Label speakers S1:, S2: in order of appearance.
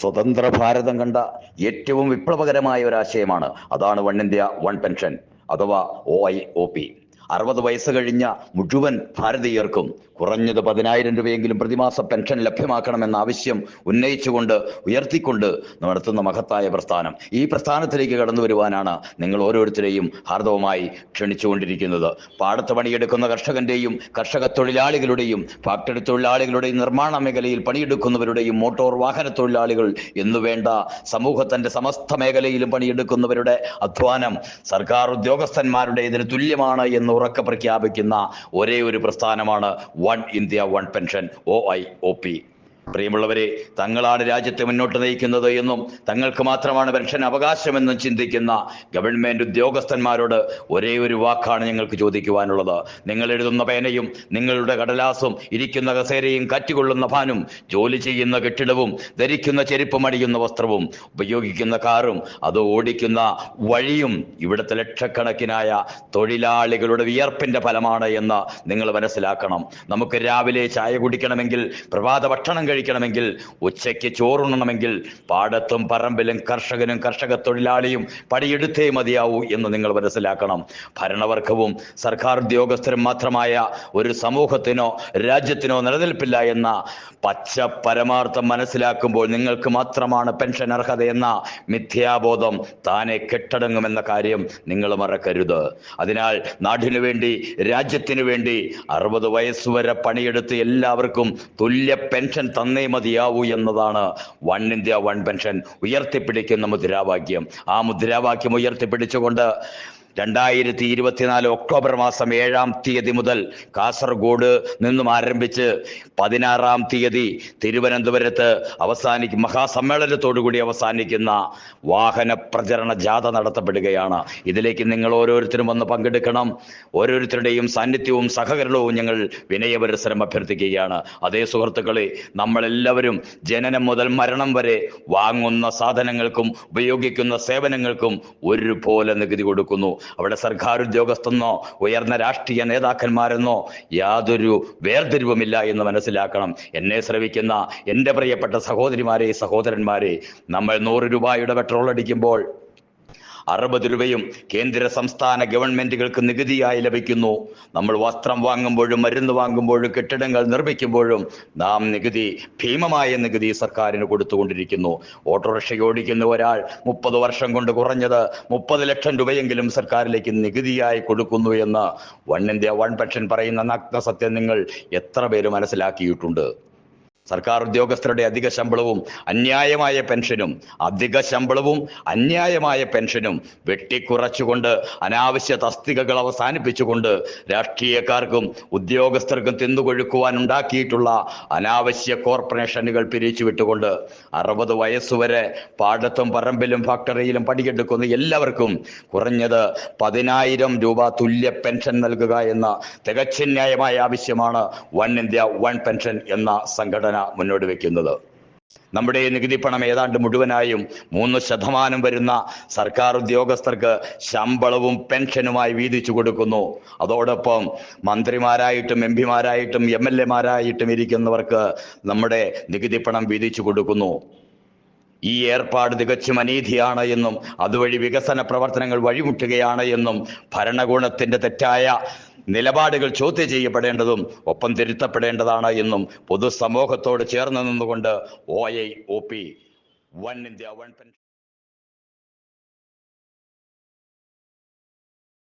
S1: സ്വതന്ത്ര ഭാരതം കണ്ട ഏറ്റവും വിപ്ലവകരമായ ഒരു ആശയമാണ് അതാണ് വൺ ഇന്ത്യ വൺ പെൻഷൻ അഥവാ ഒ ഐ ഒ പി അറുപത് വയസ്സ് കഴിഞ്ഞ മുഴുവൻ ഭാരതീയർക്കും കുറഞ്ഞത് പതിനായിരം രൂപയെങ്കിലും പ്രതിമാസ പെൻഷൻ ലഭ്യമാക്കണമെന്ന ആവശ്യം ഉന്നയിച്ചുകൊണ്ട് ഉയർത്തിക്കൊണ്ട് നടത്തുന്ന മഹത്തായ പ്രസ്ഥാനം. ഈ പ്രസ്ഥാനത്തിലേക്ക് കടന്നു വരുവാനാണ് നിങ്ങൾ ഓരോരുത്തരെയും ഹാർദവമായി ക്ഷണിച്ചുകൊണ്ടിരിക്കുന്നത്. പാടത്ത് പണിയെടുക്കുന്ന കർഷകന്റെയും കർഷക തൊഴിലാളികളുടെയും ഫാക്ടറി തൊഴിലാളികളുടെയും നിർമ്മാണ മേഖലയിൽ പണിയെടുക്കുന്നവരുടെയും മോട്ടോർ വാഹന തൊഴിലാളികൾ എന്നുവേണ്ട സമൂഹത്തിന്റെ സമസ്ത മേഖലയിലും പണിയെടുക്കുന്നവരുടെ അധ്വാനം സർക്കാർ ഉദ്യോഗസ്ഥന്മാരുടെ ഇതിന് തുല്യമാണ് എന്ന് ഉറക്കെ പ്രഖ്യാപിക്കുന്ന ഒരേ ഒരു പ്രസ്ഥാനമാണ് one India one pension O I O P. പ്രിയമുള്ളവരെ തങ്ങളാണ് രാജ്യത്തെ മുന്നോട്ട് നയിക്കുന്നത് എന്നും തങ്ങൾക്ക് മാത്രമാണ് പെൻഷൻ അവകാശമെന്നും ചിന്തിക്കുന്ന ഗവൺമെന്റ് ഉദ്യോഗസ്ഥന്മാരോട് ഒരേ ഒരു വാക്കാണ് ഞങ്ങൾക്ക് ചോദിക്കുവാനുള്ളത്. നിങ്ങൾ എഴുതുന്ന പേനയും നിങ്ങളുടെ കടലാസും ഇരിക്കുന്ന കസേരയും കാറ്റുകൊള്ളുന്ന ഫാനും ജോലി ചെയ്യുന്ന കെട്ടിടവും ധരിക്കുന്ന ചെരുപ്പും അടിയുന്ന വസ്ത്രവും ഉപയോഗിക്കുന്ന കാറും അത് ഓടിക്കുന്ന വഴിയും ഇവിടുത്തെ ലക്ഷക്കണക്കിനായ തൊഴിലാളികളുടെ വിയർപ്പിന്റെ ഫലമാണ് എന്ന് നിങ്ങൾ മനസ്സിലാക്കണം. നമുക്ക് രാവിലെ ചായ കുടിക്കണമെങ്കിൽ പ്രഭാത ഭക്ഷണം കഴിക്കണമെങ്കിൽ ഉച്ചയ്ക്ക് ചോറുണ്ണണമെങ്കിൽ പാടത്തും പറമ്പിലും കർഷകനും കർഷക തൊഴിലാളിയും പണിയെടുത്തേ മതിയാവൂ എന്ന് നിങ്ങൾ മനസ്സിലാക്കണം. ഭരണവർഗവും സർക്കാർ ഉദ്യോഗസ്ഥരും മാത്രമായ ഒരു സമൂഹത്തിനോ രാജ്യത്തിനോ നിലനിൽപ്പില്ല എന്ന പച്ച പരമാർത്ഥം മനസ്സിലാക്കുമ്പോൾ നിങ്ങൾക്ക് മാത്രമാണ് പെൻഷൻ അർഹത എന്ന മിഥ്യാബോധം താനെ കെട്ടടങ്ങുമെന്ന കാര്യം നിങ്ങൾ മറക്കരുത്. അതിനാൽ നാടിനു വേണ്ടി രാജ്യത്തിനു വേണ്ടി അറുപത് വയസ്സുവരെ പണിയെടുത്ത് എല്ലാവർക്കും തുല്യ പെൻഷൻ തന്നേ മതിയാവൂ എന്നതാണ് വൺ ഇന്ത്യ വൺ പെൻഷൻ ഉയർത്തിപ്പിടിക്കുന്ന മുദ്രാവാക്യം. ആ മുദ്രാവാക്യം ഉയർത്തിപ്പിടിച്ചുകൊണ്ട് രണ്ടായിരത്തി ഇരുപത്തിനാല് ഒക്ടോബർ മാസം ഏഴാം തീയതി മുതൽ കാസർഗോഡ് നിന്നും ആരംഭിച്ച് പതിനാറാം തീയതി തിരുവനന്തപുരത്ത് അവസാനിക്കും മഹാസമ്മേളനത്തോടുകൂടി അവസാനിക്കുന്ന വാഹന പ്രചരണ ജാഥ നടത്തപ്പെടുകയാണ്. ഇതിലേക്ക് നിങ്ങൾ ഓരോരുത്തരും വന്ന് പങ്കെടുക്കണം. ഓരോരുത്തരുടെയും സാന്നിധ്യവും സഹകരണവും ഞങ്ങൾ വിനയപരിസരം അഭ്യർത്ഥിക്കുകയാണ്. അതേ സുഹൃത്തുക്കളെ നമ്മളെല്ലാവരും ജനനം മുതൽ മരണം വരെ വാങ്ങുന്ന സാധനങ്ങൾക്കും ഉപയോഗിക്കുന്ന സേവനങ്ങൾക്കും ഒരുപോലെ നികുതി കൊടുക്കുന്നു. അവിടെ സർക്കാർ ഉദ്യോഗസ്ഥെന്നോ ഉയർന്ന രാഷ്ട്രീയ നേതാക്കന്മാരെന്നോ യാതൊരു വേർതിരിവുമില്ല എന്ന് മനസ്സിലാക്കണം. എന്നെ ശ്രവിക്കുന്ന എന്റെ പ്രിയപ്പെട്ട സഹോദരിമാരെ സഹോദരന്മാരെ നമ്മൾ നൂറ് രൂപയുടെ പെട്രോൾ അടിക്കുമ്പോൾ അറുപത് രൂപയും കേന്ദ്ര സംസ്ഥാന ഗവൺമെന്റുകൾക്ക് നികുതിയായി ലഭിക്കുന്നു. നമ്മൾ വസ്ത്രം വാങ്ങുമ്പോഴും മരുന്ന് വാങ്ങുമ്പോഴും കെട്ടിടങ്ങൾ നിർമ്മിക്കുമ്പോഴും നാം നികുതി ഭീമമായ നികുതി സർക്കാരിന് കൊടുത്തുകൊണ്ടിരിക്കുന്നു. ഓട്ടോറിക്ഷ ഓടിക്കുന്ന ഒരാൾ മുപ്പത് വർഷം കൊണ്ട് കുറഞ്ഞത് മുപ്പത് ലക്ഷം രൂപയെങ്കിലും സർക്കാരിലേക്ക് നികുതിയായി കൊടുക്കുന്നു എന്ന് വൺ ഇന്ത്യ വൺ പെൻഷൻ പറയുന്ന നഗ്ന സത്യം നിങ്ങൾ എത്ര പേര് മനസ്സിലാക്കിയിട്ടുണ്ട്? സർക്കാർ ഉദ്യോഗസ്ഥരുടെ അധിക ശമ്പളവും അന്യായമായ പെൻഷനും അധിക ശമ്പളവും അന്യായമായ പെൻഷനും വെട്ടിക്കുറച്ചുകൊണ്ട് അനാവശ്യ തസ്തികകൾ അവസാനിപ്പിച്ചുകൊണ്ട് രാഷ്ട്രീയക്കാർക്കും ഉദ്യോഗസ്ഥർക്കും തിന്നുകൊഴുക്കുവാൻ ഉണ്ടാക്കിയിട്ടുള്ള അനാവശ്യ കോർപ്പറേഷനുകൾ പിരിച്ചുവിട്ടുകൊണ്ട് അറുപത് വയസ്സുവരെ പാടത്തും പറമ്പിലും ഫാക്ടറിയിലും പണിയെടുക്കുന്ന എല്ലാവർക്കും കുറഞ്ഞത് പതിനായിരം രൂപ തുല്യ പെൻഷൻ നൽകുക എന്ന തികച്ചന്യായമായ ആവശ്യമാണ് വൺ ഇന്ത്യ വൺ പെൻഷൻ എന്ന സംഘടന. മുന്നോട്ട് വെക്കുന്നത്. നമ്മുടെ നികുതി പണം ഏതാണ്ട് മുഴുവനായും മൂന്ന് ശതമാനം വരുന്ന സർക്കാർ ഉദ്യോഗസ്ഥർക്ക് ശമ്പളവും പെൻഷനുമായി വീതിച്ചു കൊടുക്കുന്നു. അതോടൊപ്പം മന്ത്രിമാരായിട്ടും എം പിമാരായിട്ടും എം എൽ എമാരായിട്ടും ഇരിക്കുന്നവർക്ക് നമ്മുടെ നികുതി പണം വീതിച്ചു കൊടുക്കുന്നു. ഈ ഏർപ്പാട് തികച്ചും അനീതിയാണ് എന്നും അതുവഴി വികസന പ്രവർത്തനങ്ങൾ വഴിമുട്ടുകയാണ് എന്നും ഭരണകൂടത്തിന്റെ തെറ്റായ നിലപാടുകൾ ചോദ്യം ചെയ്യപ്പെടേണ്ടതും ഒപ്പം തിരുത്തപ്പെടേണ്ടതാണ് എന്നും പൊതുസമൂഹത്തോട് ചേർന്ന് നിന്നുകൊണ്ട് O I O P one India one pension